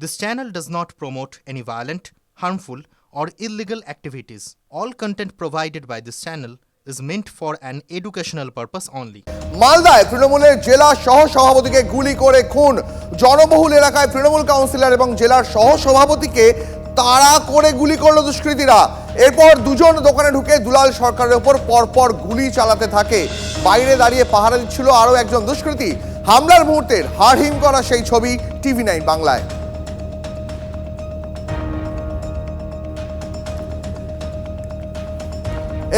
This channel does not promote any violent, harmful, or illegal activities. All content provided by this channel is meant for an educational purpose only. মালদায় তৃণমূলের জেলা সহ সভাপতিকে গুলি করে খুন জনবহুল এলাকায় তৃণমূল কাউন্সিলর এবং জেলার সহ সভাপতিকে তাড়া করে গুলি করল দুষ্কৃতীরা এরপর দুজন দোকানে ঢুকে দুলাল সরকারের ওপর পরপর গুলি চালাতে থাকে বাইরে দাঁড়িয়ে পাহারা দিচ্ছিল আরও একজন দুষ্কৃতী হামলার মুহূর্তের হাড়হিম করা সেই ছবি টিভি নাইন বাংলায়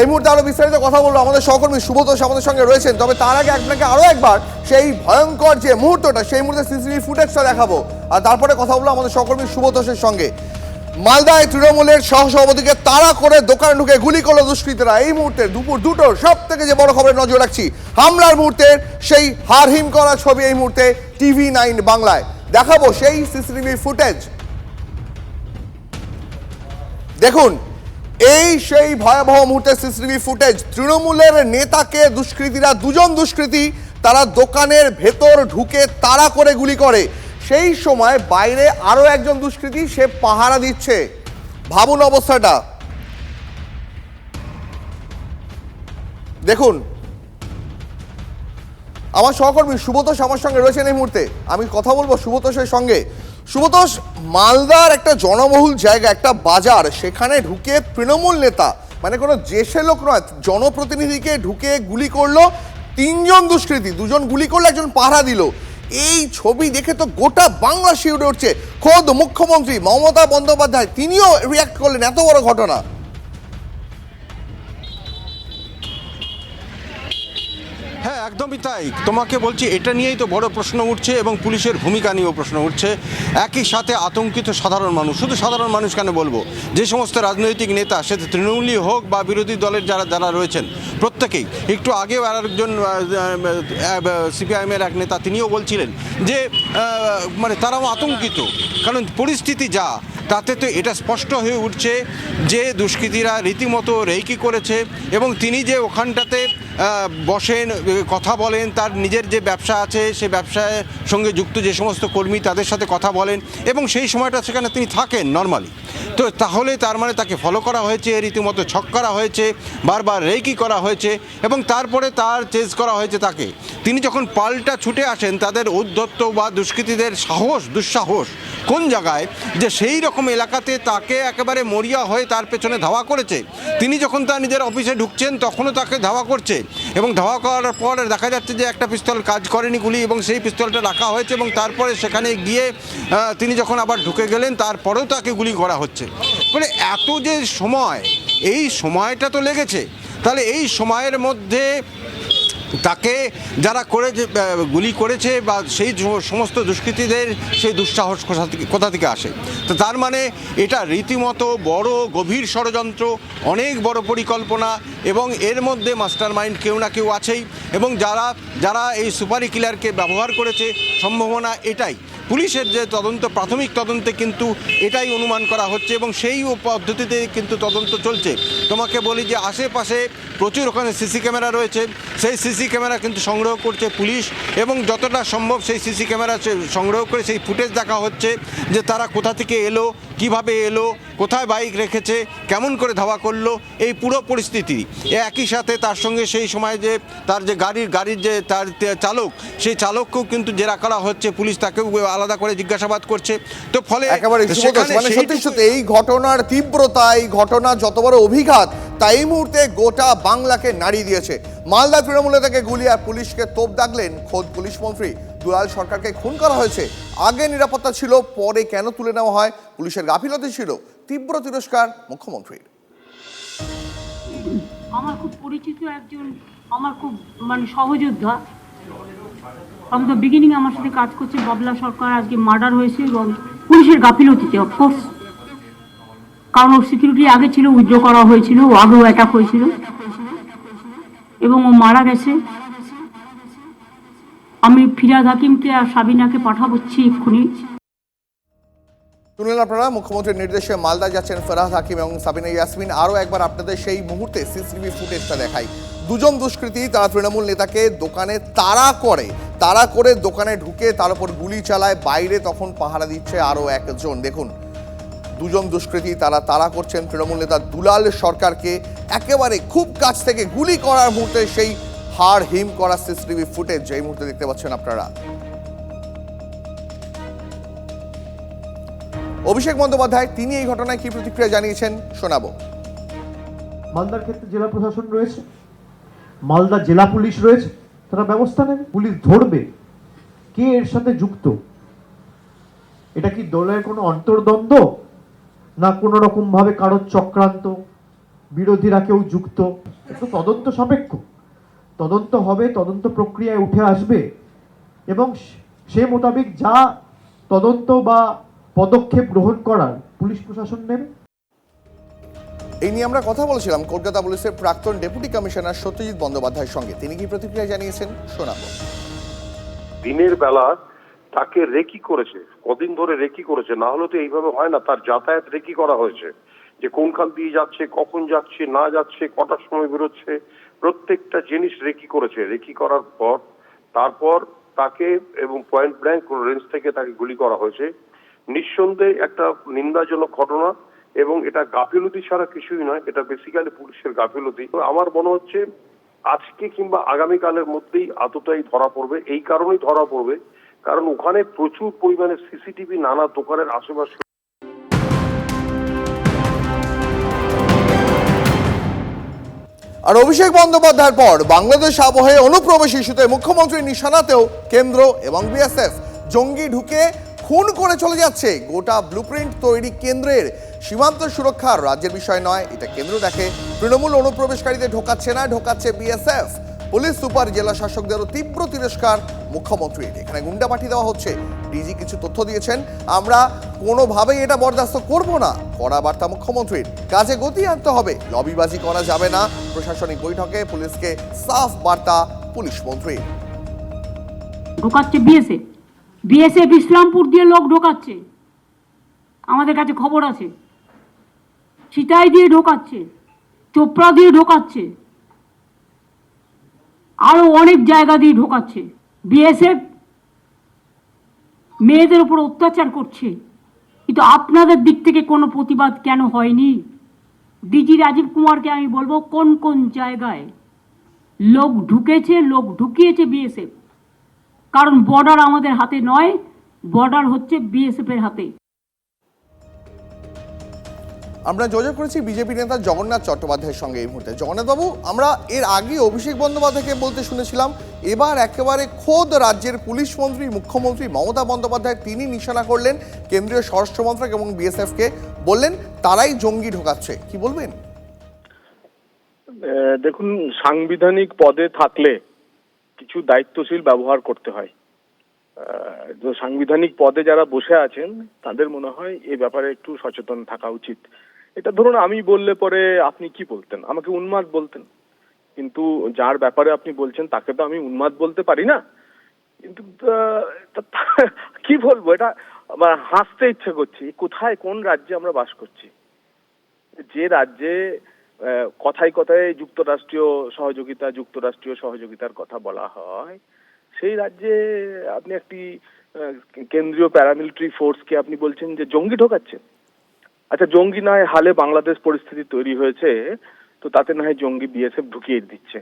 এই মুহূর্তে আরও বিস্তারিত কথা বলব। আমাদের সহকর্মী সুব্রতোষ আমাদের সঙ্গে রয়েছেন। তবে তার আগে আপনাকে আরও একবার সেই ভয়ঙ্কর যে মুহূর্তটা, সেই মুহূর্তে সিসিটিভি ফুটেজটা দেখাবো। আর তারপরে কথা বলব আমাদের সহকর্মী সুব্রতোষের সঙ্গে। মালদায় তৃণমূলের সহসভাপতিকে তাড়া করে দোকানে ঢুকে গুলি করল দুষ্কৃতীরা। এই মুহূর্তে দুপুর দুটোর সব থেকে যে বড় খবরের নজর রাখছি, হামলার মুহূর্তের সেই হারহিম করা ছবি এই মুহূর্তে টিভি নাইন বাংলায়। দেখাবো সেই সিসিটিভি ফুটেজ। দেখুন এই সেই ভয়াবহ মুহূর্তে সিসিটিভি ফুটেজ, তৃণমূলের নেতাকে দুষ্কৃতীরা, দুজন দুষ্কৃতী, তারা দোকানের ভেতর ঢুকে তাড়া করে গুলি করে। সেই সময় বাইরে আরও একজন দুষ্কৃতী, সে পাহারা দিচ্ছে। ভাবুন অবস্থাটা। দেখুন। আমার সহকর্মী সুব্রতোষ আমার সঙ্গে রয়েছেন এই মুহূর্তে। আমি কথা বলব সুব্রতোষের সঙ্গে। সুব্রতোষ মালদার একটা জনবহুল জায়গা, একটা বাজার, সেখানে ঢুকে তৃণমূল নেতা মানে কোনো জেসে লোক নয়, জনপ্রতিনিধিকে ঢুকে গুলি করল, তিনজন দুষ্কৃতী, দুজন গুলি করল, একজন পাহারা দিল। এই ছবি দেখে তো গোটা বাংলা শিউরে উঠছে। খোদ মুখ্যমন্ত্রী মমতা বন্দ্যোপাধ্যায়, তিনিও রিয়াক্ট করলেন, এত বড় ঘটনা। একদমই তাই। তোমাকে বলছি, এটা নিয়েই তো বড় প্রশ্ন উঠছে এবং পুলিশের ভূমিকা নিয়েও প্রশ্ন উঠছে। একই সাথে আতঙ্কিত সাধারণ মানুষ। শুধু সাধারণ মানুষ কেন বলব? যে সমস্ত রাজনৈতিক নেতা, সে তৃণমূলই হোক বা বিরোধী দলের যারা যারা রয়েছেন, প্রত্যেকেই। একটু আগেও আর একজন সিপিআইএমের এক নেতা, তিনিও বলছিলেন যে মানে তারাও আতঙ্কিত। কারণ পরিস্থিতি যা তাতে তো এটা স্পষ্ট হয়ে উঠছে যে দুষ্কৃতীরা রীতিমতো রেইকি করেছে এবং তিনি যে ওখানটাতে বসেন, কথা বলেন, তার নিজের যে ব্যবসা আছে, সে ব্যবসার সঙ্গে যুক্ত যে সমস্ত কর্মী তাদের সাথে কথা বলেন এবং সেই সময়টা সেখানে তিনি থাকেন নর্মালি তো তাহলে তার মানে তাকে ফলো করা হয়েছে, রীতিমতো ছক করা হয়েছে, বারবার রেকি করা হয়েছে এবং তারপরে তার চেজ করা হয়েছে তাকে। তিনি যখন পাল্টা ছুটে আসেন, তাদের উদ্ধত্ত বা দুষ্কৃতীদের সাহস, দুঃসাহস কোন জায়গায়? যে সেই রকম এলাকাতে তাকে একেবারে মরিয়া হয়ে তার পেছনে ধাওয়া করেছে। তিনি যখন তার নিজের অফিসে ঢুকছেন, তখনও তাকে ধাওয়া করছে এবং ধাওয়া করার পর দেখা যাচ্ছে যে একটা পিস্তল কাজ করেনি গুলি এবং সেই পিস্তলটা রাখা হয়েছে এবং তারপরে সেখানে গিয়ে তিনি যখন আবার ঢুকে গেলেন, তারপরেও তাকে গুলি করা হচ্ছে। মানে এত যে সময়, এই সময়টা তো লেগেছে। তাহলে এই সময়ের মধ্যে তাকে যারা আহ, গুলি করেছে বা সেই সমস্ত দুষ্কৃতীদের সেই দুঃসাহস কোথা থেকে আসে? তো তার মানে এটা রীতিমতো বড় গভীর ষড়যন্ত্র অনেক বড় পরিকল্পনা এবং এর মধ্যে মাস্টার মাইন্ড কেউ না কেউ আছেই এবং যারা যারা এই সুপারি কিলারকে ব্যবহার করেছে সম্ভাবনা এটাই। পুলিশের যে তদন্ত প্রাথমিক তদন্তে কিন্তু এটাই অনুমান করা হচ্ছে এবং সেই পদ্ধতিতে কিন্তু তদন্ত চলছে। তোমাকে বলি যে আশেপাশে প্রচুর ওখানে সিসি ক্যামেরা রয়েছে। সেই সিসি ক্যামেরা কিন্তু সংগ্রহ করছে পুলিশ এবং যতটা সম্ভব সেই সিসি ক্যামেরা সংগ্রহ করে সেই ফুটেজ দেখা হচ্ছে যে তারা কোথা থেকে এলো কীভাবে এলো কোথায় বাইক রেখেছে কেমন করে ধাওয়া করল এই পুরো পরিস্থিতি। একই সাথে তার সঙ্গে সেই সময় যে তার যে গাড়ির গাড়ির যে তার চালক সেই চালককেও কিন্তু জেরা করা হচ্ছে পুলিশ তাকেও আলাদা করে জিজ্ঞাসাবাদ করছে। তো ফলে একেবারে মানে সত্যি সত্যি এই ঘটনার তীব্রতা এই ঘটনা যত বড় অভিঘাত তা এই মুহূর্তে গোটা বাংলাকে নাড়িয়ে দিয়েছে। মালদা তৃণমূলে থেকে গুলি আর পুলিশকে তোপ দাগলেন খোদ পুলিশ মন্ত্রী। দুলাল সরকারকে খুন করা হয়েছে। আগে নিরাপত্তা ছিল, পরে কেন তুলে নেওয়া হয়? পুলিশের গাফিলতি ছিল তীব্র তিরস্কার মুখ্যমন্ত্রীর। আমার খুব পরিচিত একজন, আমার খুব মানে সহযোদ্ধা। আমি তো বিগিনিং আমার সাথে কাজ করছে বাবলা সরকার, আজকে মার্ডার হয়েছে এবং পুলিশের গাফিলতিতে অফকোর্স কারণ ওর সিকিউরিটি আগে ছিল, উইথড্র করা হয়েছিল ও আগেও অ্যাটাক হয়েছিল। এবং ও মারা গেছে। আমি ফিরাদ হাকিমকে আর সাবিনাকে পাঠাবচ্ছি এক্ষুনি। শুনলেন আপনারা, মুখ্যমন্ত্রীর নির্দেশে মালদা যাচ্ছেন ফেরাহাদ হাকিম এবং সাবিনা ইয়াসমিন। আরও একবার আপনাদের সেই মুহূর্তে সিসিটিভি ফুটেজটা দেখাই। দুজন দুষ্কৃতী, তারা তৃণমূল নেতাকে দোকানে তাড়া করে তাড়া করে দোকানে ঢুকে তার উপর গুলি চালায়, বাইরে তখন পাহারা দিচ্ছে আরও একজন। দেখুন দুজন দুষ্কৃতী তারা তাড়া করছেন তৃণমূল নেতা দুলাল সরকারকে। একেবারে খুব কাছ থেকে গুলি করার মুহূর্তে সেই হাড় হিম করা সিসিটিভি ফুটেজ যেই মুহূর্তে দেখতে পাচ্ছেন আপনারা। অভিষেক বন্দ্যোপাধ্যায়, তিনি এই ঘটনায় কি প্রতিক্রিয়া জানিয়েছেন শোনাবো। মালদার ক্ষেত্রে জেলা প্রশাসন রয়েছে, মালদা জেলা পুলিশ রয়েছে, তারা ব্যবস্থা নেবে, পুলিশ ধরবে, কে এর সাথে যুক্ত? এটা কি দলের কোনো অন্তর্দ্বন্দ্ব? না কোনো রকম ভাবে কারোর চক্রান্ত বিরোধীরা কেউ যুক্ত। একটু তদন্ত সাপেক্ষ। তদন্ত হবে তদন্ত প্রক্রিয়ায় উঠে আসবে এবং সে- সে মোতাবেক যা তদন্ত বা পদক্ষেপ গ্রহণ করার পুলিশ প্রশাসন নেবে। এই নিয়ে আমরা কথা বলেছিলাম কলকাতা পুলিশের প্রাক্তন ডেপুটি কমিশনার সত্যজিৎ বন্দ্যোপাধ্যায়ের সঙ্গে। তিনি কি প্রতিক্রিয়া জানিয়েছেন? শোনাবো। দিনের বেলা তাকে রেকি করেছে, কদিন ধরে রেকি করেছে, না হলে তো এইভাবে হয় না, তার যাতায়াত রেকি করা হয়েছে। যে কোনখান দিয়ে যাচ্ছে, কখন যাচ্ছে, না যাচ্ছে, কটার সময় বেরোচ্ছে, প্রত্যেকটা জিনিস রেকি করেছে। রেকি করার পর, তারপর তাকে এবং পয়েন্ট ব্ল্যাঙ্ক রেঞ্জ থেকে তাকে গুলি করা হয়েছে। নিঃসন্দেহে একটা নিন্দাজনক ঘটনা এবং এটা গাফিলতি ছাড়া কিছুই নয়, এটা বেসিক্যালি পুলিশের গাফিলতি। আমার মনে হচ্ছে, আজকে কিংবা আগামীকালের মধ্যেই আততাই ধরা পড়বে, এই কারণেই ধরা পড়বে কারণ ওখানে প্রচুর পরিমাণে সিসিটিভি, নানা দোকানের আশেপাশে। আর অভিষেক বন্দ্যোপাধ্যায়ের পর বাংলাদেশ আবহে অনুপ্রবেশ ইস্যুতে মুখ্যমন্ত্রীর নিশানাতেও কেন্দ্র এবং বিএসএফ জঙ্গি ঢুকে খুন করে চলে যাচ্ছে। গোটা ব্লুপ্রিন্ট তৈরি কেন্দ্রের সীমান্ত সুরক্ষার রাজ্যের বিষয় নয়, এটা কেন্দ্র দেখে তৃণমূল অনুপ্রবেশকারীদের ঢোকাচ্ছে না, ঢোকাচ্ছে বিএসএফ। পুলিশ সুপার জেলা শাসকদেরও তীব্র তিরস্কার মুখ্যমন্ত্রীর। এখানে গুন্ডা পাঠিয়ে দেওয়া হচ্ছে। ডিজি কিছু তথ্য দিয়েছেন। আমরা কোনোভাবেই এটা বরদাস্ত করব না, কড়া বার্তা মুখ্যমন্ত্রীর। কাজে গতি আনতে হবে। লবিবাজি করা যাবে না। প্রশাসনিক বৈঠকে পুলিশকে সাফ বার্তা পুলিশ মন্ত্রীর। ঢোকাচ্ছে বিএসএফ বিএসএফ ইসলামপুর দিয়ে লোক ঢোকাচ্ছে। আমাদের কাছে খবর আছে। সিতাই দিয়ে ঢোকাচ্ছে। চোপড়া দিয়ে ঢোকাচ্ছে। আরও অনেক জায়গা দিয়ে ঢোকাচ্ছে। বিএসএফ মেয়েদের উপর অত্যাচার করছে। কিন্তু আপনাদের দিক থেকে কোনো প্রতিবাদ কেন হয়নি? ডিজি রাজীব কুমারকে আমি বলব, কোন কোন জায়গায় লোক ঢুকেছে, লোক ঢুকিয়েছে বিএসএফ? কারণ বর্ডার আমাদের হাতে নয় বর্ডার হচ্ছে বিএসএফ এর হাতে। আমরা যোগাযোগ করেছি বিজেপি নেতা জগন্নাথ চট্টোপাধ্যায়ের সঙ্গে এই মুহূর্তে। জগন্নাথবাবু, আমরা এর আগে অভিষেক বন্দ্যোপাধ্যায়কে বলতে শুনেছিলাম, এবার একেবারে খোদ রাজ্যের পুলিশ মন্ত্রী, মুখ্যমন্ত্রী মমতা বন্দ্যোপাধ্যায় তিনি নিশানা করলেন, কেন্দ্রীয় স্বরাষ্ট্রমন্ত্রক এবং বিএসএফকে বললেন, তারাই জঙ্গি ঢোকাচ্ছে। কি বলবেন? দেখুন, সাংবিধানিক পদে থাকলে কিছু দায়িত্বশীল ব্যবহার করতে হয়। সাংবিধানিক পদে যারা বসে আছেন, তাদের মনে হয় এ ব্যাপারে একটু সচেতন থাকা উচিত। এটা ধরুন, আমি বললে পরে আপনি কি বলতেন? আমাকে উন্মাদ বলতেন। কিন্তু যার ব্যাপারে আপনি বলছেন, তাকে তো আমি উন্মাদ বলতে পারি না। কিন্তু কি বলব? এটা আমার হাসতে ইচ্ছে করছে। কোথায়, কোন রাজ্যে আমরা বাস করছি? যে রাজ্যে কথায় কথায় যুক্তরাষ্ট্রীয় সহযোগিতা, যুক্তরাষ্ট্রীয় সহযোগিতার কথা বলা হয়, সেই রাজ্যে আপনি একটি কেন্দ্রীয় প্যারামিলিটারি ফোর্সকে আপনি বলছেন যে জঙ্গি ঢোকাচ্ছে আচ্ছা জঙ্গি নয় হালে বাংলাদেশ পরিস্থিতি তৈরি হয়েছে তো তাতে না হয় জঙ্গি বিএসএফ ঢুকিয়ে দিচ্ছে।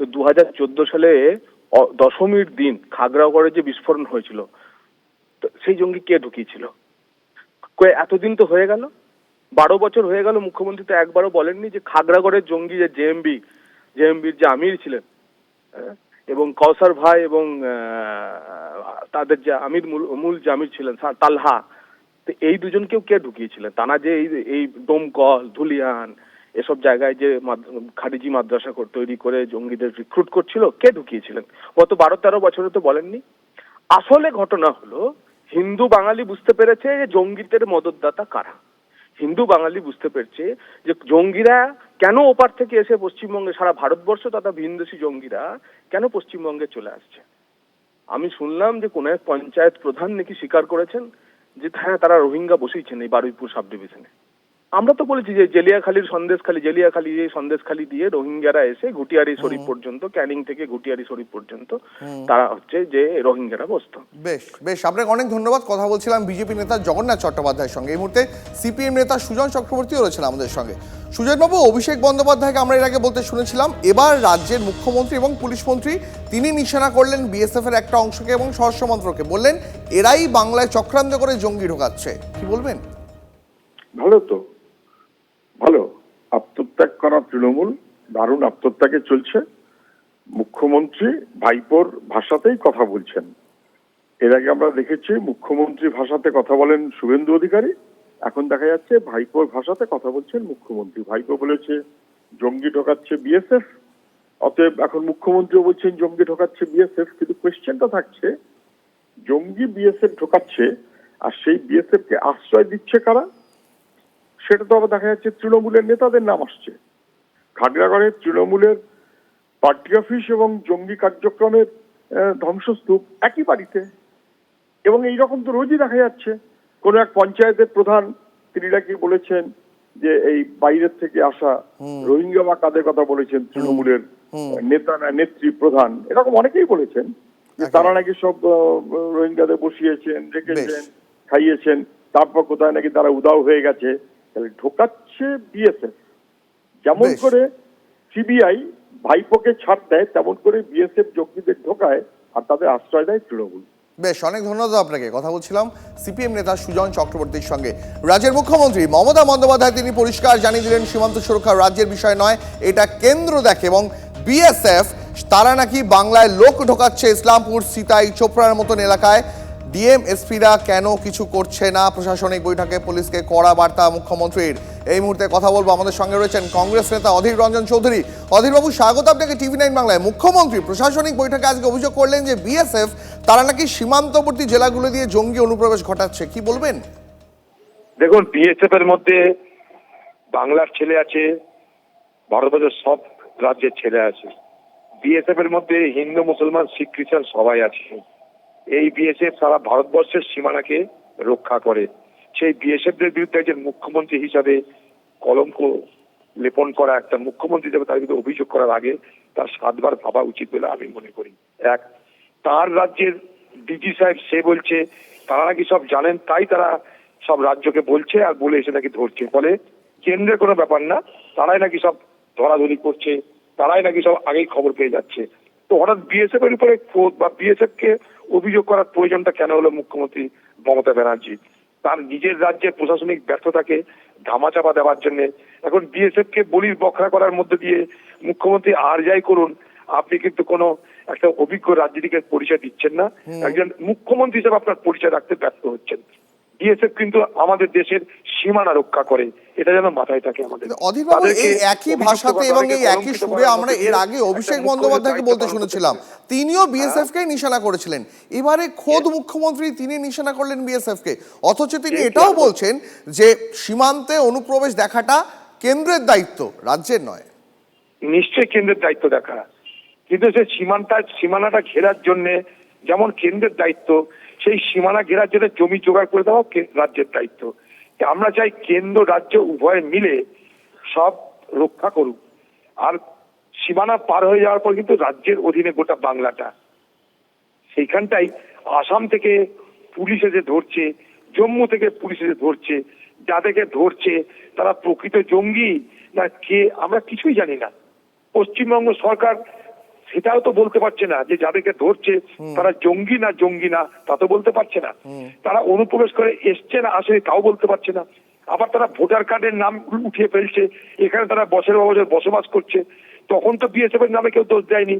তো দু হাজার চোদ্দ সালে দশমীর দিন খাগড়াগড়ে যে বিস্ফোরণ হয়েছিল তো সেই জঙ্গি কে ঢুকিয়েছিল? কয়ে এতদিন তো হয়ে গেল। বারো বছর হয়ে গেল মুখ্যমন্ত্রী তো একবারও বলেননি যে খাগড়াগড়ের জঙ্গি যে জেএমবি জেএমবির যে আমির ছিলেন হ্যাঁ, এবং কৌসার ভাই এবং তাদের যে আমির মূল মূল যে আমির ছিলেন তালহা তো এই দুজনকেও কে ঢুকিয়েছিলেন? তারা যে এই এই দমকল, ধুলিয়ান, এসব জায়গায় যে খারিজি মাদ্রাসা তৈরি করে জঙ্গিদের রিক্রুট করছিল, কে ঢুকিয়েছিলেন? গত বারো তেরো বছরে তো বলেননি। আসলে ঘটনা হলো, হিন্দু বাঙালি বুঝতে পেরেছে যে জঙ্গিদের মদতদাতা কারা। হিন্দু বাঙালি বুঝতে পেরেছে যে জঙ্গিরা কেন ওপার থেকে এসে পশ্চিমবঙ্গে, সারা ভারতবর্ষ তথা ভিনদেশি জঙ্গিরা কেন পশ্চিমবঙ্গে চলে আসছে? আমি শুনলাম যে কোন এক পঞ্চায়েত প্রধান নাকি স্বীকার করেছেন যে হ্যাঁ তারা রোহিঙ্গা বসেইছেন এই বারুইপুর সাব ডিভিশনে আমরা তো বলেছি যে জেলিয়াখালীর সন্দেশখালী জেলিয়াখালী এই সন্দেশখালী দিয়ে রোহিঙ্গারা এসে ঘুটিয়ারি শরীফ পর্যন্ত ক্যানিং থেকে ঘুটিয়ারি শরীফ পর্যন্ত তারা হচ্ছে যে রোহিঙ্গারা বসতো। বেশ বেশ আপনাকে অনেক ধন্যবাদ। কথা বলছিলাম বিজেপি নেতা জগন্নাথ চট্টোপাধ্যায়ের সঙ্গে। এই মুহূর্তে সিপিএম নেতা সুজন চক্রবর্তীও রয়েছেন আমাদের সঙ্গে। সুজনবাবু অভিষেক বন্দ্যোপাধ্যায়কে আমরা এর আগে বলতে শুনেছিলাম। এবার রাজ্যের মুখ্যমন্ত্রী এবং পুলিশ মন্ত্রী তিনি নিশানা করলেন বিএসএফ এর একটা অংশকে এবং স্বরাষ্ট্র মন্ত্রকে। বললেন এরাই বাংলায় চক্রান্ত করে জঙ্গি ঢোকাচ্ছে। কি বলবেন? ভালো তো। ভালো। আত্মত্যাগ করা তৃণমূল, দারুণ আত্মত্যাগে চলছে। মুখ্যমন্ত্রী ভাইপোর ভাষাতেই কথা বলছেন। এর আগে আমরা দেখেছি মুখ্যমন্ত্রী ভাষাতে কথা বলেন শুভেন্দু অধিকারী। এখন দেখা যাচ্ছে ভাইপোর ভাষাতে কথা বলছেন মুখ্যমন্ত্রী। ভাইপো বলেছে, জঙ্গি ঢোকাচ্ছে বিএসএফ। অতএব এখন মুখ্যমন্ত্রীও বলছেন, জঙ্গি ঢোকাচ্ছে বিএসএফ। কিন্তু কোয়েশ্চেনটা থাকছে, জঙ্গি বিএসএফ ঢোকাচ্ছে আর সেই বিএসএফ কে আশ্রয় দিচ্ছে কারা? সেটা তো আবার দেখা যাচ্ছে তৃণমূলের নেতাদের নাম আসছে। খাগড়াগড়ের তৃণমূলের পার্টি অফিস এবং জঙ্গি কার্যক্রমের ধ্বংসস্তূপ একই বাড়িতে। এবং এই রকম তো রোজই দেখা যাচ্ছে। কোন এক পঞ্চায়েতের প্রধান তিনি নাকি বলেছেন যে এই বাইরের থেকে আসা রোহিঙ্গা বা কাদের কথা বলেছেন তৃণমূলের নেতা না নেত্রী প্রধান এরকম অনেকেই বলেছেন। যে তারা নাকি সব রোহিঙ্গাদের বসিয়েছেন রেখেছেন খাইয়েছেন তারপর কোথায় নাকি তারা উদাও হয়ে গেছে। তাহলে ঢোকাচ্ছে বিএসএফ যেমন করে সিবিআই ভাইপোকে ছাড় দেয় তেমন করে বিএসএফ জঙ্গিদের ঢোকায় আর তাদের আশ্রয় দেয় তৃণমূল। বেশ অনেক ধন্যবাদ আপনাকে। কথা বলছিলাম সিপিএম নেতা সুজন চক্রবর্তীর সঙ্গে। রাজ্যের মুখ্যমন্ত্রী মমতা বন্দ্যোপাধ্যায় তিনি পরিষ্কার জানিয়ে দিলেন সীমান্ত সুরক্ষা রাজ্যের বিষয় নয় এটা কেন্দ্র দেখে এবং বিএসএফ তারা নাকি বাংলায় লোক ঢোকাচ্ছে ইসলামপুর সিতাই চোপড়ার মতন এলাকায়। ডিএম, এসপিরা কেন কিছু করছে না? প্রশাসনিক বৈঠকে পুলিশকে কড়া বার্তা মুখ্যমন্ত্রীর। এই মুহূর্তে কথা বলব আমাদের সঙ্গে রয়েছেন কংগ্রেস নেতা অধীর রঞ্জন চৌধুরী। অধীরবাবু, স্বাগত আপনাকে টিভি নাইন বাংলায়। মুখ্যমন্ত্রী, প্রশাসনিক বৈঠকে আজকে অভিযোগ করলেন যে বিএসএফ, তারা নাকি সীমান্তবর্তী জেলাগুলো দিয়ে জঙ্গি অনুপ্রবেশ ঘটাচ্ছে। কি বলবেন? দেখুন বিএসএফ এর মধ্যে বাংলার ছেলে আছে, ভারতবর্ষের সব রাজ্যের ছেলে আছে। বিএসএফ এর মধ্যে হিন্দু, মুসলমান, শিখ, খ্রিস্টান সবাই আছে। এই বিএসএফ সারা ভারতবর্ষের সীমানাকে রক্ষা করে। সেই বিএসএফ দের বিরুদ্ধে একজন মুখ্যমন্ত্রী হিসাবে কলঙ্ক লেপন করা, একটা মুখ্যমন্ত্রী হিসাবে তার বিরুদ্ধে অভিযোগ করার আগে তার সাতবার ভাবা উচিত বলে আমি মনে করি। এক, তার রাজ্যের ডিজি সাহেব সে বলছে, তারা নাকি সব জানেন, তাই তারা সব রাজ্যকে বলছে আর বলে এসে নাকি ধরছে। ফলে কেন্দ্রের কোনো ব্যাপার না, তারাই নাকি সব ধরাধরি করছে, তারাই নাকি সব আগেই খবর পেয়ে যাচ্ছে। তো হঠাৎ বিএসএফ এর উপরে বা বিএসএফ কে অভিযোগ করার প্রয়োজনটা কেন হলো মুখ্যমন্ত্রী মমতা ব্যানার্জি? তার নিজের রাজ্যের প্রশাসনিক ব্যর্থতাকে ধামাচাপা দেওয়ার জন্য। এখন বিএসএফ কে বলির বখরা করার মধ্যে দিয়ে মুখ্যমন্ত্রী আর যাই করুন আপনি কিন্তু কোনো একটা অভিজ্ঞ রাজনীতিকে পরিচয় দিচ্ছেন না। একজন মুখ্যমন্ত্রী হিসেবে আপনার পরিচয় রাখতে ব্যর্থ হচ্ছেন। বিএসএফ কিন্তু আমাদের দেশের সীমানা রক্ষা করে। এটা যেন মাথায় থাকে আমাদের। অধীরবাবু এই একই ভাষাতে এবং এই একই সুরে আমরা এর আগে অভিষেক বন্দ্যোপাধ্যায়কে বলতে শুনেছিলাম। তিনিও বিএসএফ কে নিশানা করেছিলেন। এবারে খোদ মুখ্যমন্ত্রী তিনি নিশানা করলেন বিএসএফ কে অথচ তিনি এটাও বলছেন যে সীমান্তে অনুপ্রবেশ দেখাটা কেন্দ্রের দায়িত্ব রাজ্যের নয়। নিশ্চয়ই কেন্দ্রের দায়িত্ব দেখা। কিন্তু সে সীমানটা সীমানাটা ঘেরার জন্য যেমন কেন্দ্রের দায়িত্ব সেই সীমানা ঘেরার জন্য জমি জোগাড় করে দেওয়া রাজ্যের দায়িত্ব। আমরা চাই কেন্দ্র, রাজ্য উভয় মিলে সব রক্ষা করুক। আর সীমানা পার হয়ে যাওয়ার পর কিন্তু রাজ্যের অধীনে গোটা বাংলাটা। সেইখানটাই আসাম থেকে পুলিশ এসে ধরছে, জম্মু থেকে পুলিশ এসে ধরছে, যাদেরকে ধরছে তারা প্রকৃত জঙ্গি না কে আমরা কিছুই জানি না। পশ্চিমবঙ্গ সরকার সেটাও তো বলতে পারছে না যে যাদেরকে ধরছে তারা জঙ্গি না জঙ্গি না তা তো বলতে পারছে না। তারা অনুপ্রবেশ করে এসছে না আসেনি তাও বলতে পারছে না। আবার তারা ভোটার কার্ডের নাম উঠিয়ে ফেলছে এখানে তারা বছর বছর বসবাস করছে। তখন তো বিএসএফ এর নামে কেউ দোষ দেয়নি।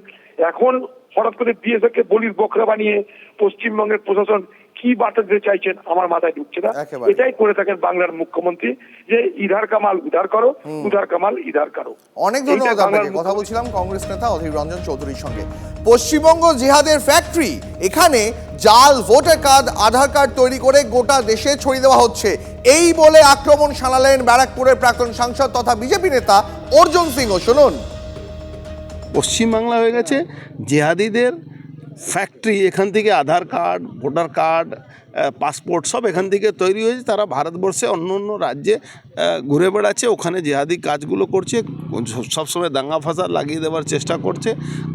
এখন হঠাৎ করে বিএসএফ কে বলির বকরা বানিয়ে পশ্চিমবঙ্গের প্রশাসন কি বার্তা দিতে চাইছেন আমার মাথায় ঢুকছে না। এটাই করে থাকেন বাংলার মুখ্যমন্ত্রী যে ইধার কামাল উধার করো উধার কামাল ইধার করো। অনেক ধন্যবাদ আপনাকে। কথা বলছিলাম কংগ্রেস নেতা অধীর রঞ্জন চৌধুরীর সঙ্গে। পশ্চিমবঙ্গ জিহাদের ফ্যাক্টরি এখানে জাল ভোটার কার্ড আধার কার্ড তৈরি করে গোটা দেশে ছড়িয়ে দেওয়া হচ্ছে। এই বলে আক্রমণ শানালেন ব্যারাকপুরের প্রাক্তন সাংসদ তথা বিজেপি নেতা অর্জুন সিংহ। শুনুন। পশ্চিমবাংলা হয়ে গেছে জেহাদিদের ফ্যাক্টরি এখান থেকে Aadhaar card, voter card passport সব এখান থেকে তৈরি হয়েছে। তারা ভারতবর্ষে অন্য অন্য রাজ্যে ঘুরে বেড়াচ্ছে। ওখানে জেহাদি কাজগুলো করছে। সবসময় দাঙ্গা ফাঁসা লাগিয়ে দেওয়ার চেষ্টা করছে।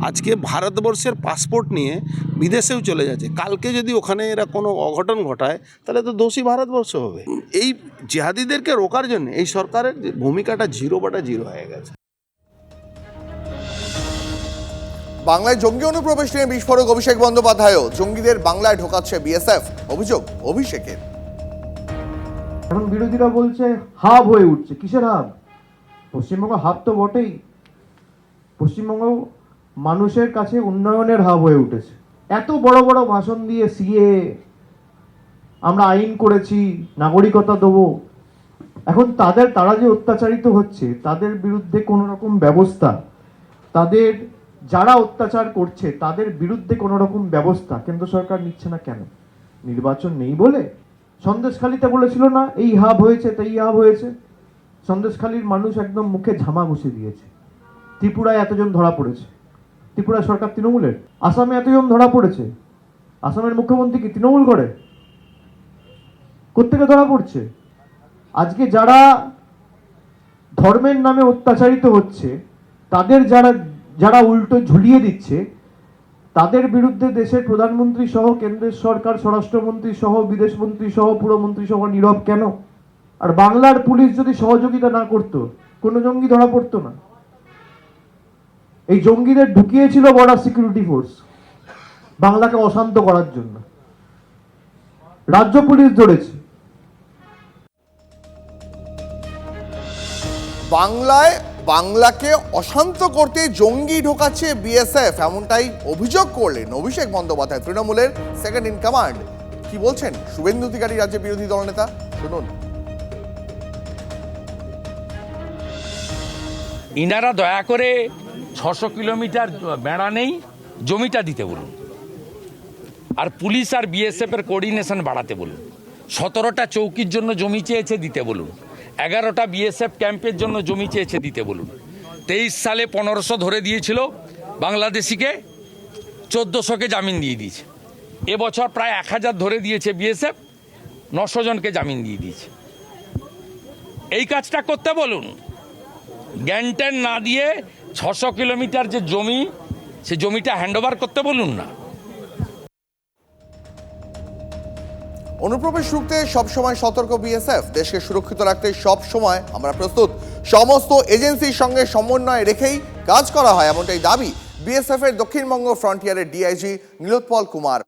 আজকে ভারতবর্ষের পাসপোর্ট নিয়ে বিদেশেও চলে যাচ্ছে। কালকে যদি ওখানে এরা কোনো অঘটন ঘটায়, তাহলে তো দোষী ভারতবর্ষ হবে। এই জেহাদিদেরকে রোকার জন্য এই সরকারের ভূমিকাটা জিরো বাটা জিরো হয়ে গেছে। বাংলায় জঙ্গি অনুপ্রবেশ নিয়ে বিস্ফোরক অভিষেক বন্দ্যোপাধ্যায়ও জঙ্গিদের বাংলায় ঢোকাচ্ছে বিএসএফ। অভিযোগ অভিষেকের। এখন বিরোধীরা বলছে, হাব হয়ে উঠছে। কিসের হাব? পশ্চিমবঙ্গ হাব তো বটেই। পশ্চিমবঙ্গ মানুষের কাছে উন্নয়নের হাব হয়ে উঠেছে। এত বড় বড় ভাষণ দিয়ে সিএ, আমরা আইন করেছি, নাগরিকতা দেবো। এখন তাদের, তারা যে অত্যাচারিত হচ্ছে, তাদের বিরুদ্ধে কোনো রকম ব্যবস্থা, তাদের যারা অত্যাচার করছে, তাদের বিরুদ্ধে কোনো রকম ব্যবস্থা কেন্দ্র সরকার নিচ্ছে না কেন? নির্বাচন নেই বলে সন্দেশখালিতে বলেছিল না, এই হাব হয়েছে, তাই হাব হয়েছে। সন্দেশখালির মানুষ একদম মুখে ঝামা মুছে দিয়েছে। ত্রিপুরায় এতজন ধরা পড়েছে। ত্রিপুরা সরকার তৃণমূলের? আসামে এতজন ধরা পড়েছে। আসামের মুখ্যমন্ত্রী কি তৃণমূল করে কোত্থেকে ধরা পড়ছে? আজকে যারা ধর্মের নামে অত্যাচারিত হচ্ছে, তাদের যারা যারা উল্টো ঝুলিয়ে দিচ্ছে, তাদের বিরুদ্ধে দেশের প্রধানমন্ত্রী সহ কেন্দ্রের সরকার, স্বরাষ্ট্রমন্ত্রী সহ, বিদেশমন্ত্রী সহ, পুরমন্ত্রী সহ নীরব কেন? আর বাংলার পুলিশ যদি সহযোগিতা না করত, কোনো জঙ্গি ধরা পড়তো না। এই জঙ্গিদের ঢুকিয়েছিল বর্ডার সিকিউরিটি ফোর্স বাংলাকে অশান্ত করার জন্য। রাজ্য পুলিশ ধরেছে। বাংলায় বাংলাকে অশান্ত করতে জঙ্গি ঢোকাচ্ছে বিএসএফ। এমনটাই অভিযোগ করলেন অভিষেক বন্দ্যোপাধ্যায়, তৃণমূলের সেকেন্ড ইন কমান্ড কি বলছেন শুভেন্দু অধিকারী রাজ্যের বিরোধী দলনেতা? শুনুন। ইনারা দয়া করে ছশো কিলোমিটার বেড়া নেই, জমিটা দিতে বলুন। আর পুলিশ আর বিএসএফ এর কোঅর্ডিনেশন বাড়াতে বলুন। সতেরোটা চৌকির জন্য জমি চেয়েছে, দিতে বলুন। এগারোটা বিএসএফ ক্যাম্পের জন্য জমি চেয়েছে দিতে বলুন। তেইশ সালে পনেরোশো ধরে দিয়েছিল, বাংলাদেশিকে চোদ্দোশোকে জামিন দিয়ে দিয়েছে। এবছর প্রায় এক হাজার ধরে দিয়েছে বিএসএফ নশো জনকে জামিন দিয়ে দিয়েছে। এই কাজটা করতে বলুন জ্ঞানটেন না দিয়ে ছশো কিলোমিটার যে জমি, সে জমিটা হ্যান্ডওভার করতে বলুন না। অনুপ্রবেশ রুখতে সবসময় সতর্ক বিএসএফ দেশকে সুরক্ষিত রাখতে সব সময় আমরা প্রস্তুত সমস্ত এজেন্সির সঙ্গে সমন্বয় রেখেই কাজ করা হয় এমনটাই দাবি বিএসএফ এর দক্ষিণবঙ্গ ফ্রন্টিয়ারের ডিআইজি নীলোৎপল কুমার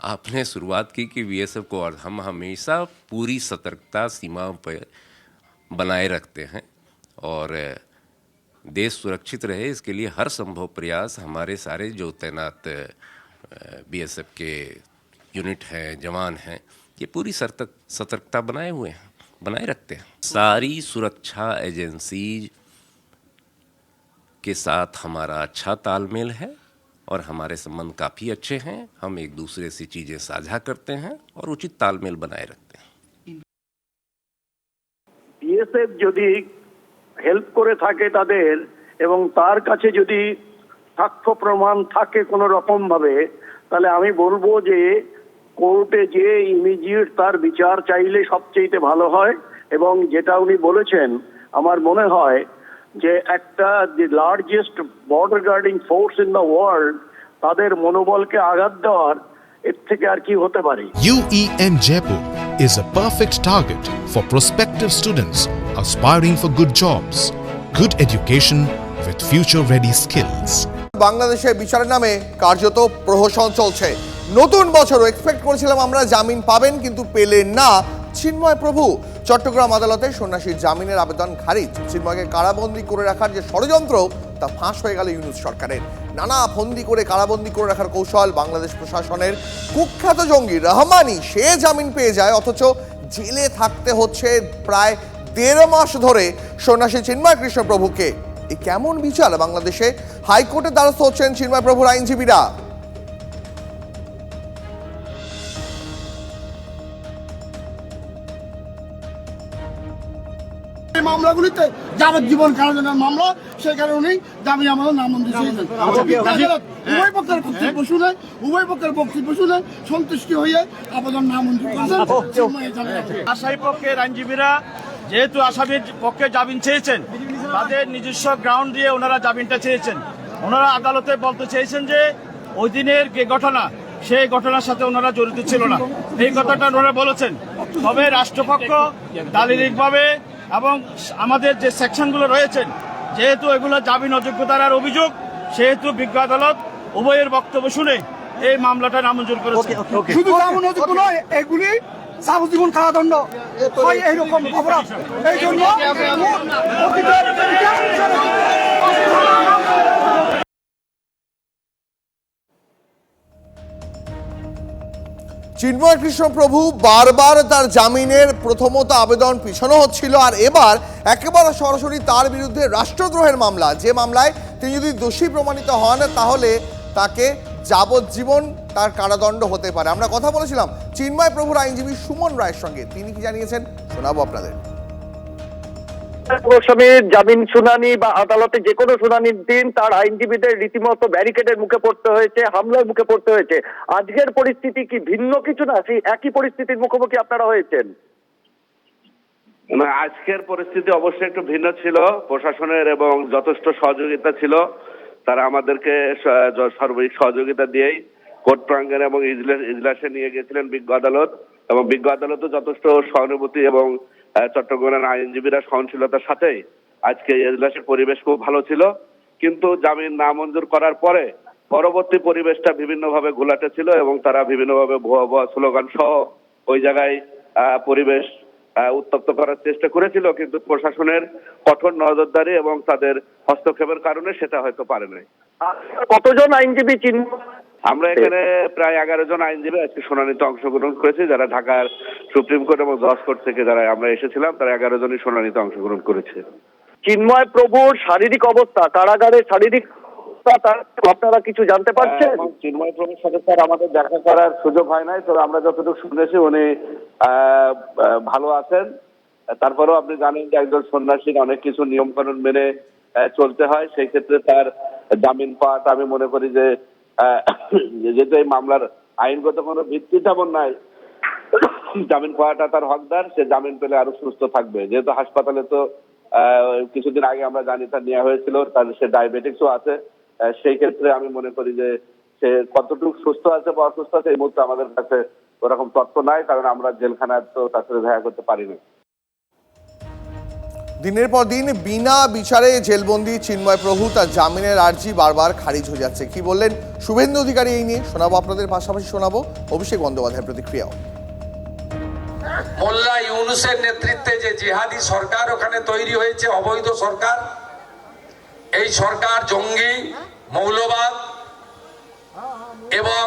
आपने शुरुआत की कि बीएसएफ को और हम हमेशा पूरी सतर्कता सीमाओं पर बनाए रखते हैं और देश सुरक्षित रहे इसके लिए हर संभव प्रयास हमारे सारे जो तैनात बीएसएफ के यूनिट हैं जवान हैं ये पूरी सतर्क सतर्कता बनाए हुए हैं बनाए रखते हैं सारी सुरक्षा एजेंसी के साथ हमारा अच्छा तालमेल है और हमारे संबंध काफ़ी अच्छे हैं हम एक दूसरे से चीज़ें साझा करते हैं और उचित तालमेल बनाए रखते हैं বিএসএফ যদি হেল্প করে থাকে তাদের এবং তার কাছে যদি সাক্ষ্য প্রমাণ থাকে কোনো রকম ভাবে তাহলে আমি বলব যে কোর্টে যে ইমিডিয়েট তার বিচার চাইলে সবচেয়ে ভালো হয় এবং যেটা উনি বলেছেন আমার মনে হয় যে একটা যে largest border guarding force in the world তাদের মনোবলকে আঘাত দেওয়ার এর থেকে আর কি হতে পারে UEM Jaipur is a perfect target for prospective students aspiring for good jobs, good education with future ready skills. বাংলাদেশে বিচারের নামে কার্যত প্রহসন চলছে। নতুন বছরও এক্সপেক্ট করেছিলাম আমরা, জামিন পাবেন কিন্তু পেলেন না চিন্ময় প্রভু। চট্টগ্রাম আদালতে সন্ন্যাসীর জামিনের আবেদন খারিজ। চিন্ময়কে কারাবন্দি করে রাখার যে ষড়যন্ত্র, তা ফাঁস হয়ে গেল ইউনুস সরকারের। নানা ফন্দি করে কারাবন্দি করে রাখার কৌশল বাংলাদেশ প্রশাসনের কুখ্যাত জঙ্গি রহমানি সে জামিন পেয়ে যায়, অথচ জেলে থাকতে হচ্ছে প্রায় দেড় মাস ধরে সন্ন্যাসী চিন্ময় কৃষ্ণ প্রভুকে এই কেমন বিচার বাংলাদেশে হাইকোর্টের দ্বারস্থ হচ্ছেন চিন্ময় প্রভুর আইনজীবীরা? মামলাগুলিতে যাবজ্জীবন কারাদণ্ডের মামলা সেই কারণে উনি জামিন আমাদের নামঞ্জুর চেয়েছেন আদালত উভয় পক্ষের বক্তব্য শুনে উভয় পক্ষের বক্তব্য শুনে সন্তুষ্টি হয়ে আবেদন নামঞ্জুর করেছেন। চিন্ময় আসামি পক্ষের আইনজীবীরা যেহেতু আসামির পক্ষে জামিন চেয়েছেন তাদের নিজস্ব গ্রাউন্ড দিয়ে ওনারা জামিনটা চেয়েছেন। ওনারা আদালতে বলতে চেয়েছেন যে ওই দিনের যে ঘটনা সেই ঘটনার সাথে ওনারা জড়িত ছিল না। এই কথাটা ওনারা বলেছেন। তবে রাষ্ট্রপক্ষ দালিলিকভাবে এবং আমাদের যে সেকশনগুলো রয়েছেন যেহেতু এগুলো জামিন অযোগ্যতার অভিযোগ সেহেতু বিজ্ঞ আদালত উভয়ের বক্তব্য শুনে এই মামলাটা নামঞ্জুর করেছে। শুধু নয় এগুলি যাবজ্জীবন কারাদণ্ড হয় এইরকম অপরাধ। এই জন্য চিন্ময় কৃষ্ণ প্রভু বারবার তার জামিনের প্রথমত আবেদন পিছানো হচ্ছিল, আর এবার একেবারে সরাসরি তার বিরুদ্ধে রাষ্ট্রদ্রোহের মামলা। যে মামলায় তিনি যদি দোষী প্রমাণিত হন, তাহলে তাকে যাবজ্জীবন তার কারাদণ্ড হতে পারে। আমরা কথা বলেছিলাম চিন্ময় প্রভুর আইনজীবী সুমন রায়ের সঙ্গে। তিনি কি জানিয়েছেন? শোনাবো আপনাদের। গোস্বামীর জামিন শুনানি বা আদালতে যে কোনো শুনানির দিন তার আইনজীবীদের রীতিমতো ব্যারিকেডের মুখে পড়তে হয়েছে হামলার মুখে পড়তে হয়েছে। আজকের পরিস্থিতি কি ভিন্ন কিছু না? সেই একই পরিস্থিতির মুখোমুখি আপনারা হয়েছেন? না আজকের পরিস্থিতি অবশ্যই একটু ভিন্ন ছিল। প্রশাসনের এবং যথেষ্ট সহযোগিতা ছিল। তারা আমাদেরকে সর্বাধিক সহযোগিতা দিয়েই কোর্ট প্রাঙ্গণে এবং ইজলাস- নিয়ে গেছিলেন বিজ্ঞ আদালত। এবং বিজ্ঞ আদালতও যথেষ্ট সহানুভূতি এবং চট্টগ্রামের আইনজীবীরা সহনশীলতার সাথেই আজকে এজলাসের পরিবেশ খুব ভালো ছিল। কিন্তু জামিন নামঞ্জুর করার পরে পরবর্তী পরিবেশটা বিভিন্নভাবে ঘোলাটে ছিল এবং তারা বিভিন্নভাবে ভুয়া ভুয়া স্লোগান সহ ওই জায়গায় পরিবেশ উত্তপ্ত করার চেষ্টা করেছিল কিন্তু প্রশাসনের কঠোর নজরদারি এবং তাদের হস্তক্ষেপের কারণে সেটা হয়তো পারে নাই। কতজন আইনজীবী চিন্ময় আমরা এখানে প্রায় এগারো জন আইনজীবী আজকে শুনানিতে অংশগ্রহণ করেছি যারা ঢাকার সুপ্রিম কোর্ট এবং জজ কোর্ট থেকে যারা আমরা এসেছিলাম তারা এগারো জনই শুনানিতে অংশগ্রহণ করেছে। চিন্ময় প্রভুর শারীরিক অবস্থা কারাগারে শারীরিক অবস্থা তার আপনারা কিছু জানতে পারছেন? চিন্ময় প্রভুর সাথে স্যার আমাদের দেখা করার সুযোগ হয় নাই তবে আমরা যতটুকু শুনেছি উনি ভালো আছেন। তারপরেও আপনি জানেন যে একজন সন্ন্যাসীর অনেক কিছু নিয়ম কানুন মেনে চলতে হয়। সেই ক্ষেত্রে তার জামিন পাওয়াটা আমি মনে করি যে যেহেতু এই মামলার আইনগত কোনো ভিত্তি তেমন নাই জামিন পাওয়াটা তার হকদার সে জামিন পেলে আরও সুস্থ থাকবে। যেহেতু হাসপাতালে তো আহ, কিছুদিন আগে আমরা জানি তার নেওয়া হয়েছিল তার সে ডায়াবেটিক্সও আছে। সেই ক্ষেত্রে আমি মনে করি যে সে কতটুকু সুস্থ আছে বা অসুস্থ আছে এই মুহূর্তে আমাদের কাছে ওরকম তথ্য নাই কারণ আমরা জেলখানায় তো তার সাথে দেখা করতে পারিনি দিনের পর দিন বিনা বিচারে জেলবন্দি চিন্ময় প্রভু তার জামিনের আর্জি বারবার খারিজ হয়ে যাচ্ছে। কি বললেন শুভেন্দু অধিকারী এই নিয়ে শোনাবো আপনাদের পাশাপাশি শোনাবো অভিষেক বন্দ্যোপাধ্যায়ের প্রতিক্রিয়াও। মোল্লা ইউনুসের নেতৃত্বে যে জিহাদি সরকার ওখানে তৈরি হয়েছে অবৈধ সরকার এই সরকার জঙ্গি, মৌলবাদ এবং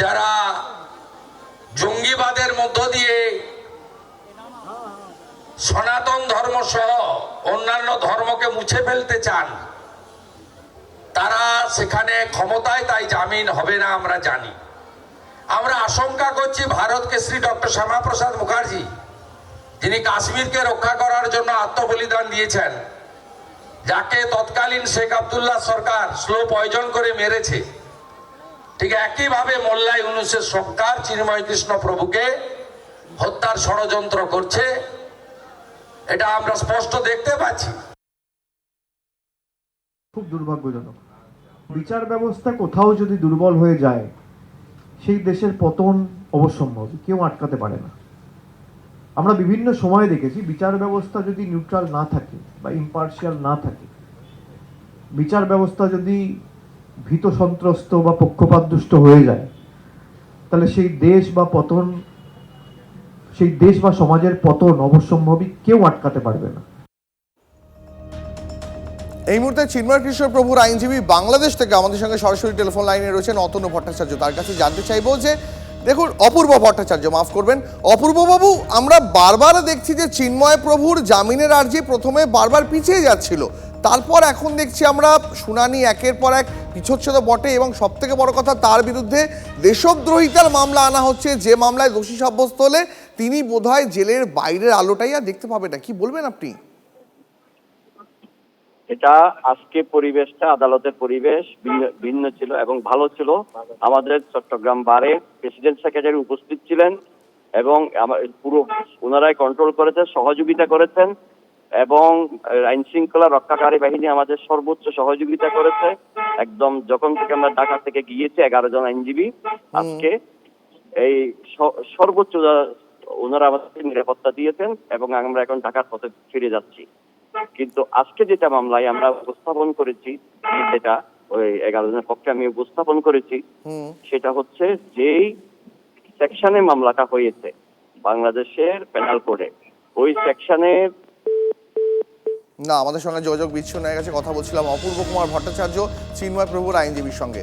যারা জঙ্গিবাদের মধ্য দিয়ে সনাতন ধর্ম সহ অন্যান্য ধর্মকে মুছে ফেলতে চান, তারা সেখানে ক্ষমতায় তাই জামিন হবে না আমরা জানি। আমরা আশঙ্কা করছি ভারতকে শ্রী ডক্টর শ্যামাপ্রসাদ মুখার্জি, যিনি কাশ্মীরকে রক্ষা করার জন্য আত্মবলিদান দিয়েছেন যাকে তৎকালীন শেখ আবদুল্লাহ সরকার স্লো পয়জন করে মেরেছে, ঠিক একইভাবে মোল্লা ইউনুসের সরকার চিন্ময় কৃষ্ণ প্রভুকে হত্যার ষড়যন্ত্র করছে, এটা আমরা স্পষ্ট দেখতে পাচ্ছি। খুব দুর্ভাগ্যজনক। বিচার ব্যবস্থা কোথাও যদি দুর্বল হয়ে যায়, সেই দেশের পতন অবশ্যম্ভব, কেউ আটকাতে পারে না। আমরা বিভিন্ন সময় দেখেছি বিচার ব্যবস্থা যদি নিউট্রাল না থাকে বা ইম্পার্শিয়াল না থাকে, বিচার ব্যবস্থা যদি ভীত সন্ত্রস্ত বা পক্ষপাতদুষ্ট হয়ে যায়, তাহলে সেই দেশ বা পতন, সেই দেশ বা সমাজের পতন অবশ্যম্ভাবী কেউ আটকাতে পারবে না। এই মুহূর্তে চিন্ময় কৃষ্ণ প্রভুর আইনজীবী বাংলাদেশ থেকে আমাদের সঙ্গে সরাসরি টেলিফোন লাইনে রয়েছেন অতনু ভট্টাচার্য। তার কাছে জানতে চাইব যে দেখুন, অপূর্ব ভট্টাচার্য, মাফ করবেন। অপূর্ব বাবু আমরা বারবার দেখছি যে চিন্ময় প্রভুর জামিনের আর্জি প্রথমে বারবার পিছিয়ে যাচ্ছিল। তারপর এখন দেখছি আমরা শুনানি একের পর এক পিছোচ্ছে তো বটে এবং সব থেকে বড় কথা, তার বিরুদ্ধে দেশদ্রোহিতার মামলা আনা হচ্ছে। যে মামলায় দোষী সাব্যস্ত হলে তিনি বোধহয় জেলের বাইরের আলোটাই আর দেখতে পাবে না। কি বলবেন আপনি? এটা আজকে পরিবেশটা আদালতের পরিবেশ ভিন্ন- ছিল এবং ভালো ছিল। আমাদের চট্টগ্রাম বারে প্রেসিডেন্ট সেক্রেটারি উপস্থিত ছিলেন এবং আমার পুরো ওনারাই কন্ট্রোল করেছেন সহযোগিতা করেছেন এবং আইন শৃঙ্খলা রক্ষাকারী বাহিনী আমাদের সর্বোচ্চ সহযোগিতা করেছে। একদম যখন থেকে আমরা ঢাকা থেকে গিয়েছি এগারো জন আইনজীবী আজকে এই সর্বোচ্চ ওনারা আমাদের নিরাপত্তা দিয়েছেন এবং আমরা এখন ঢাকার পথে ফিরে যাচ্ছি। কিন্তু আজকে যেটা মামলায় আমরা উপস্থাপন করেছি যেটা ওই এগারো জনের পক্ষে আমি উপস্থাপন করেছি সেটা হচ্ছে যেই সেকশনে মামলাটা হয়েছে বাংলাদেশের পেনাল কোডে ওই সেকশনের না আমাদের সঙ্গে যোগাযোগ বিচ্ছিন্ন হয়ে গেছে কথা বলছিলাম অপূর্ব কুমার ভট্টাচার্য চিন্ময় প্রভুর আইনজীবীর সঙ্গে।